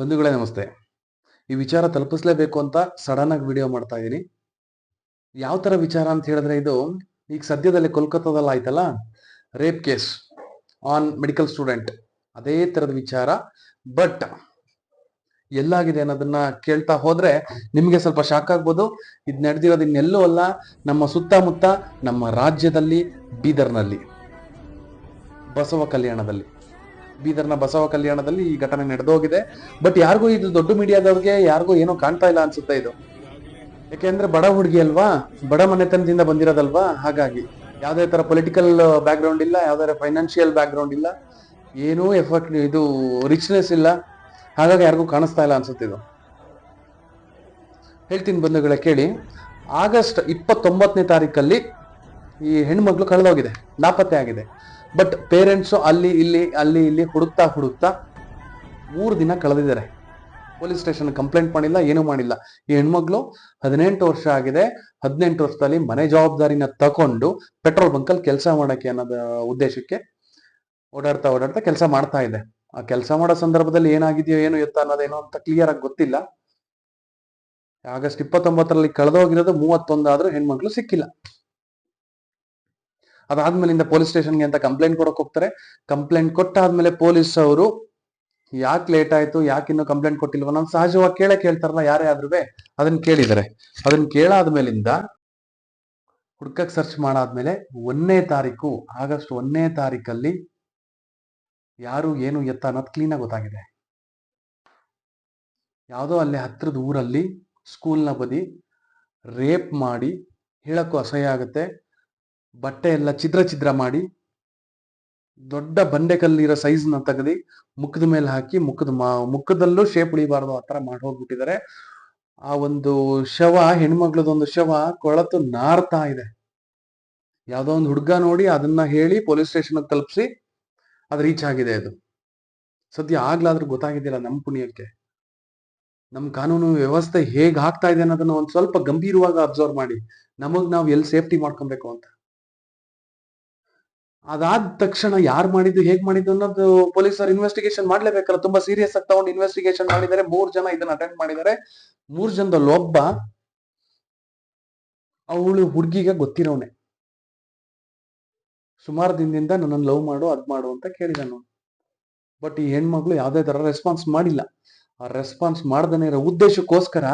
ಬಂಧುಗಳೇ ನಮಸ್ತೆ. ಈ ವಿಚಾರ ತಲುಪಿಸ್ಲೇಬೇಕು ಅಂತ ಸಡನ್ ಆಗಿ ವಿಡಿಯೋ ಮಾಡ್ತಾ ಇದ್ದೀನಿ ಯಾವ ತರ ವಿಚಾರ ಅಂತ ಹೇಳಿದ್ರೆ ಇದು ಈಗ ಸದ್ಯದಲ್ಲಿ ಕೋಲ್ಕತ್ತಾದಲ್ಲಿ ಆಯ್ತಲ್ಲ? Rape case on medical student. ಅದೇ ತರದ ವಿಚಾರ. ಬಟ್ ಎಲ್ಲಾಗಿದೆ ಅನ್ನೋದನ್ನ ಕೇಳ್ತಾ ಹೋದ್ರೆ ನಿಮಗೆ ಸ್ವಲ್ಪ ಶಾಕ್ ಆಗ್ಬೋದು. ಇದು ನಡೆದಿರೋದು ಇನ್ನೆಲ್ಲೂ ಅಲ್ಲ, ನಮ್ಮ ಸುತ್ತಮುತ್ತ ನಮ್ಮ ರಾಜ್ಯದಲ್ಲಿ ಬೀದರ್ನಲ್ಲಿ. ಬಸವ ಕಲ್ಯಾಣದಲ್ಲಿ. ಬೀದರ್ನ ಬಸವ ಕಲ್ಯಾಣದಲ್ಲಿ ಈ ಘಟನೆ ನಡೆದೋಗಿದೆ. ಬಟ್ ಯಾರಿಗೂ ಇದು ದೊಡ್ಡ ಮೀಡಿಯಾದವ್ರಿಗೆ ಯಾರಿಗೂ ಏನೋ ಕಾಣ್ತಾ ಇಲ್ಲ ಅನ್ಸುತ್ತೆ ಇದು. ಯಾಕೆಂದ್ರೆ ಬಡ ಹುಡುಗಿ ಅಲ್ವಾ? ಬಡ ಮನೆತನದಿಂದ ಬಂದಿರೋದಲ್ವಾ? ಹಾಗಾಗಿ. ಯಾವ್ದೇ ತರ ಪೊಲಿಟಿಕಲ್ ಬ್ಯಾಕ್ ಗ್ರೌಂಡ್ ಇಲ್ಲ ಯಾವ್ದಾರ ಫೈನಾನ್ಷಿಯಲ್ ಬ್ಯಾಕ್ ಗ್ರೌಂಡ್ ಇಲ್ಲ. ಏನೂ ಎಫರ್ಟ್ ಇದು ರಿಚ್ನೆಸ್ ಇಲ್ಲ. ಹಾಗಾಗಿ ಯಾರಿಗೂ ಕಾಣಿಸ್ತಾ ಇಲ್ಲ ಅನ್ಸುತ್ತೆ ಇದು. ಹೇಳ್ತೀನಿ ಬಂಧುಗಳೇ, ಕೇಳಿ. ಆಗಸ್ಟ್ ಇಪ್ಪತ್ತೊಂಬತ್ತನೇ ತಾರೀಕಲ್ಲಿ ಈ ಹೆಣ್ಮಕ್ಳು ಕಳೆದೋಗಿದೆ. ನಾಪತ್ತೆ ಆಗಿದೆ. ಬಟ್ ಪೇರೆಂಟ್ಸು ಅಲ್ಲಿ, ಇಲ್ಲಿ ಅಲ್ಲಿ, ಇಲ್ಲಿ ಹುಡುಕ್ತಾ ಹುಡುಕ್ತಾ ಮೂರು ದಿನ ಕಳೆದಿದ್ದಾರೆ. ಪೊಲೀಸ್ ಸ್ಟೇಷನ್ ಕಂಪ್ಲೇಂಟ್ ಮಾಡಿಲ್ಲ, ಏನೂ ಮಾಡಿಲ್ಲ. ಈ ಹೆಣ್ಮಕ್ಳು ಹದಿನೆಂಟು ವರ್ಷ ಆಗಿದೆ. ಹದಿನೆಂಟು ವರ್ಷದಲ್ಲಿ ಮನೆ ಜವಾಬ್ದಾರಿನ ತಕೊಂಡು ಪೆಟ್ರೋಲ್ ಬಂಕಲ್ಲಿ ಕೆಲಸ ಮಾಡಕ್ಕೆ ಅನ್ನೋದ ಉದ್ದೇಶಕ್ಕೆ ಓಡಾಡ್ತಾ ಓಡಾಡ್ತಾ ಕೆಲಸ ಮಾಡ್ತಾ ಇದೆ. ಆ ಕೆಲಸ ಮಾಡೋ ಸಂದರ್ಭದಲ್ಲಿ ಏನಾಗಿದೆಯೋ ಏನು ಎತ್ತ ಅನ್ನೋದೇನೋ ಅಂತ ಕ್ಲಿಯರ್ ಆಗಿ ಗೊತ್ತಿಲ್ಲ. ಆಗಸ್ಟ್ ಇಪ್ಪತ್ತೊಂಬತ್ತರಲ್ಲಿ ಕಳೆದೋಗಿರೋದು ಮೂವತ್ತೊಂದಾದ್ರೂ ಹೆಣ್ಮಕ್ಳು ಸಿಕ್ಕಿಲ್ಲ. ಅದಾದ್ಮೇಲಿಂದ ಪೊಲೀಸ್ ಸ್ಟೇಷನ್ಗೆ ಅಂತ ಕಂಪ್ಲೇಂಟ್ ಕೊಡಕ್ ಹೋಗ್ತಾರೆ. ಕಂಪ್ಲೇಂಟ್ ಕೊಟ್ಟಾದ್ಮೇಲೆ ಪೊಲೀಸ್ ಅವರು, ಯಾಕೆ ಲೇಟ್ ಆಯ್ತು, ಯಾಕೆ ಇನ್ನೂ ಕಂಪ್ಲೇಂಟ್ ಕೊಟ್ಟಿಲ್ವ ನಾನು ಸಹಜವಾಗಿ ಕೇಳೇ ಕೇಳ್ತಾರಲ್ಲ, ಯಾರೇ ಆದ್ರೂ ಅದನ್ನ ಕೇಳಿದ್ದಾರೆ ಅದನ್ನ ಕೇಳಾದ್ಮೇಲಿಂದ ಹುಡ್ಕಕ್ ಸರ್ಚ್ ಮಾಡಾದ್ಮೇಲೆ ಒಂದನೇ ತಾರೀಕು, ಆಗಸ್ಟ್ ಒಂದನೇ ತಾರೀಕಲ್ಲಿ ಯಾರು ಏನು ಎತ್ತ ಅನ್ನೋದು ಕ್ಲೀನಾಗಿ ಗೊತ್ತಾಗಿದೆ. ಯಾವುದೋ ಅಲ್ಲಿ ಹತ್ತಿರದ ಊರಲ್ಲಿ ಸ್ಕೂಲ್ನ ಬದಿ ರೇಪ್ ಮಾಡಿ ಹೇಳಕ್ಕೂ ಅಸಹ್ಯ ಆಗುತ್ತೆ. ಬಟ್ಟೆ ಎಲ್ಲ ಛಿದ್ರ ಚಿದ್ರ ಮಾಡಿ ದೊಡ್ಡ ಬಂಡೆಕಲ್ಲಿರೋ ಸೈಜ್ನ ತೆಗೆದು ಮುಖದ ಮೇಲೆ ಹಾಕಿ ಮುಖದ ಮುಖದಲ್ಲೂ ಶೇಪ್ ಉಳಿಬಾರ್ದು ಆ ತರ ಮಾಡಿ ಹೋಗ್ಬಿಟ್ಟಿದ್ದಾರೆ. ಆ ಒಂದು ಶವ, ಹೆಣ್ಮಗ್ಳದೊಂದು ಶವ ಕೊಳತು ನಾರ್ತಾ ಇದೆ. ಯಾವುದೋ ಒಂದು ಹುಡುಗ ನೋಡಿ ಅದನ್ನ ಹೇಳಿ ಪೊಲೀಸ್ ಸ್ಟೇಷನ್ ತಲುಪಿಸಿ ಅದು ರೀಚ್ ಆಗಿದೆ ಅದು. ಸದ್ಯ ಆಗ್ಲಾದ್ರೂ ಗೊತ್ತಾಗಿದ್ದಿಲ್ಲ ನಮ್ಮ ಪುಣ್ಯಕ್ಕೆ. ನಮ್ಮ ಕಾನೂನು ವ್ಯವಸ್ಥೆ ಹೇಗೆ ಆಗ್ತಾ ಇದೆ ಅನ್ನೋದನ್ನ ಒಂದು ಸ್ವಲ್ಪ ಗಂಭೀರವಾಗಿ ಅಬ್ಸರ್ವ್ ಮಾಡಿ. ನಮಗ್ ನಾವು ಎಲ್ಲಿ ಸೇಫ್ಟಿ ಮಾಡ್ಕೊಬೇಕು ಅಂತ. ಅದಾದ ತಕ್ಷಣ ಯಾರು ಮಾಡಿದ್ದು, ಹೇಗ್ ಮಾಡಿದ್ದು ಅನ್ನೋದು ಪೊಲೀಸರು ಇನ್ವೆಸ್ಟಿಗೇಷನ್ ಮಾಡ್ಲೇಬೇಕಲ್ಲ. ತುಂಬಾ ಸೀರಿಯಸ್ ಆಗಿ ತಗೊಂಡು ಇನ್ವೆಸ್ಟಿಗೇಷನ್ ಮಾಡಿದ್ದಾರೆ. ಮೂರ್ ಜನ ಇದನ್ನ ಅಟೆಂಡ್ ಮಾಡಿದ್ದಾರೆ. ಮೂರ್ ಜನದಲ್ಲಿ ಒಬ್ಬ ಅವಳು ಹುಡುಗಿಗೆ ಗೊತ್ತಿರೋನೆ. ಸುಮಾರು ದಿನದಿಂದ ನನ್ನನ್ನು ಲವ್ ಮಾಡು, ಅದ್ ಮಾಡು ಅಂತ ಕೇಳಿದನು ಬಟ್ ಈ ಹೆಣ್ಮಗಳು ಯಾವುದೇ ತರ ರೆಸ್ಪಾನ್ಸ್ ಮಾಡಿಲ್ಲ. ಆ ರೆಸ್ಪಾನ್ಸ್ ಮಾಡ್ದನೇ ಇರೋ ಉದ್ದೇಶಕ್ಕೋಸ್ಕರ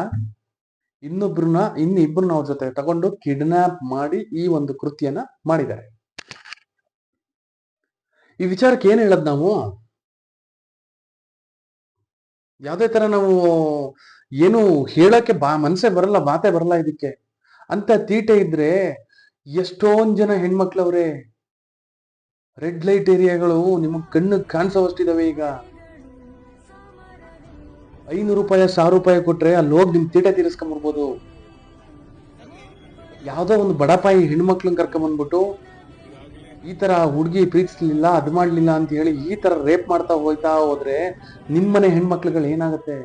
ಇನ್ನೊಬ್ರನ್ನ ಇನ್ನಿಬ್ಬರನ್ನ ಅವ್ರ ಜೊತೆ ತಗೊಂಡು ಕಿಡ್ನಾಪ್ ಮಾಡಿ ಈ ಒಂದು ಕೃತ್ಯನ ಮಾಡಿದ್ದಾರೆ. ಈ ವಿಚಾರಕ್ಕೆ ಏನು ಹೇಳದ್ ನಾವು? ಯಾವುದೇ ತರ ನಾವು ಏನು ಹೇಳಕ್ಕೆ ಬಾ ಮನಸ್ಸೇ ಬರಲ್ಲ, ಮಾತೇ ಬರಲ್ಲ ಇದಕ್ಕೆ. ಅಂತ ತೀಟೆ ಇದ್ರೆ ಎಷ್ಟೊಂದ್ ಜನ ಹೆಣ್ಮಕ್ಳವ್ರೆ, ರೆಡ್ ಲೈಟ್ ಏರಿಯಾಗಳು ನಿಮಗ್ ಕಣ್ಣು ಕಾಣಿಸೋವಷ್ಟಿದಾವೆ ಈಗ. ಐನೂರು ರೂಪಾಯಿ, ಸಾವಿರ ರೂಪಾಯಿ ಕೊಟ್ರೆ ಅಲ್ಲಿ ಹೋಗಿ ನಿಮ್ ತೀಟೆ ತೀರಿಸ್ಕೊಂಬರ್ಬೋದು ಯಾವ್ದೋ ಒಂದು ಬಡಪಾಯಿ ಹೆಣ್ಮಕ್ಳನ್ನ ಕರ್ಕೊಂಬಂದ್ಬಿಟ್ಟು ಈ ತರ ಹುಡುಗಿ ಪ್ರೀತಿಸ್ಲಿಲ್ಲ, ಅದ್ ಮಾಡ್ಲಿಲ್ಲ ಅಂತ ಹೇಳಿ ಈ ತರ ರೇಪ್ ಮಾಡ್ತಾ ಹೋಯ್ತಾ ಹೋದ್ರೆ ನಿಮ್ಮನೆ ಹೆಣ್ಮಕ್ಳುಗಳು ಏನಾಗುತ್ತೆ?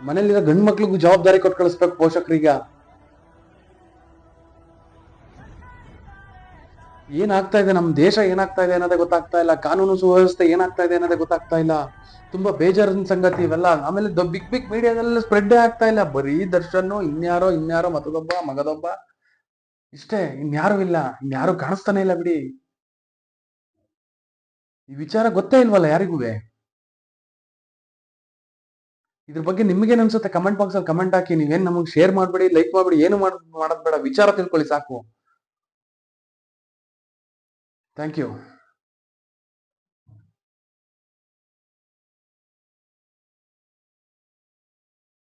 ಮನೇಲಿರೋ ಗಂಡ್ ಮಕ್ಳಿಗೂ ಜವಾಬ್ದಾರಿ ಕೊಟ್ಟು ಕಳಿಸ್ಬೇಕು ಪೋಷಕರೀಗ. ಏನಾಗ್ತಾ ಇದೆ? ನಮ್ಮ ದೇಶ ಏನಾಗ್ತಾ ಇದೆ ಅನ್ನೋದೇ ಗೊತ್ತಾಗ್ತಾ ಇಲ್ಲ. ಕಾನೂನು ಸುವ್ಯವಸ್ಥೆ ಏನಾಗ್ತಾ ಇದೆ ಅನ್ನೋದೇ ಗೊತ್ತಾಗ್ತಾ ಇಲ್ಲ. ತುಂಬಾ ಬೇಜಾರಿನ ಸಂಗತಿ ಇವೆಲ್ಲ. ಆಮೇಲೆ ಬಿಗ್ ಬಿಗ್ ಮೀಡಿಯಾದಲ್ಲ ಸ್ಪ್ರೆಡ್ ಆಗ್ತಾ ಇಲ್ಲ. ಬರೀ ದರ್ಶನ್ ಇನ್ಯಾರೋ ಇನ್ಯಾರೋ ಮತದೊಬ್ಬ, ಮಗದೊಬ್ಬ. ಇಷ್ಟೇ ಇನ್ಯಾರು ಇಲ್ಲ ಇನ್ಯಾರು ಕಾಣಿಸ್ತಾನೆ ಇಲ್ಲ ಬಿಡಿ. ಈ ವಿಚಾರ ಗೊತ್ತೇ ಇಲ್ವಲ್ಲ ಯಾರಿಗೂ? ಇದ್ರ ಬಗ್ಗೆ ನಿಮ್ಗೇನ್ ಅನ್ಸುತ್ತೆ? ಕಮೆಂಟ್ ಬಾಕ್ಸ್ ಅಲ್ಲಿ ಕಮೆಂಟ್ ಹಾಕಿ, ನೀವೇನ್ ನಮಗೆ ಶೇರ್ ಮಾಡ್ಬೇಡಿ ಲೈಕ್ ಮಾಡ್ಬೇಡಿ, ಏನು ಮಾಡೋದ್ ಬೇಡ, ವಿಚಾರ ತಿಳ್ಕೊಳ್ಳಿ ಸಾಕು. Thank you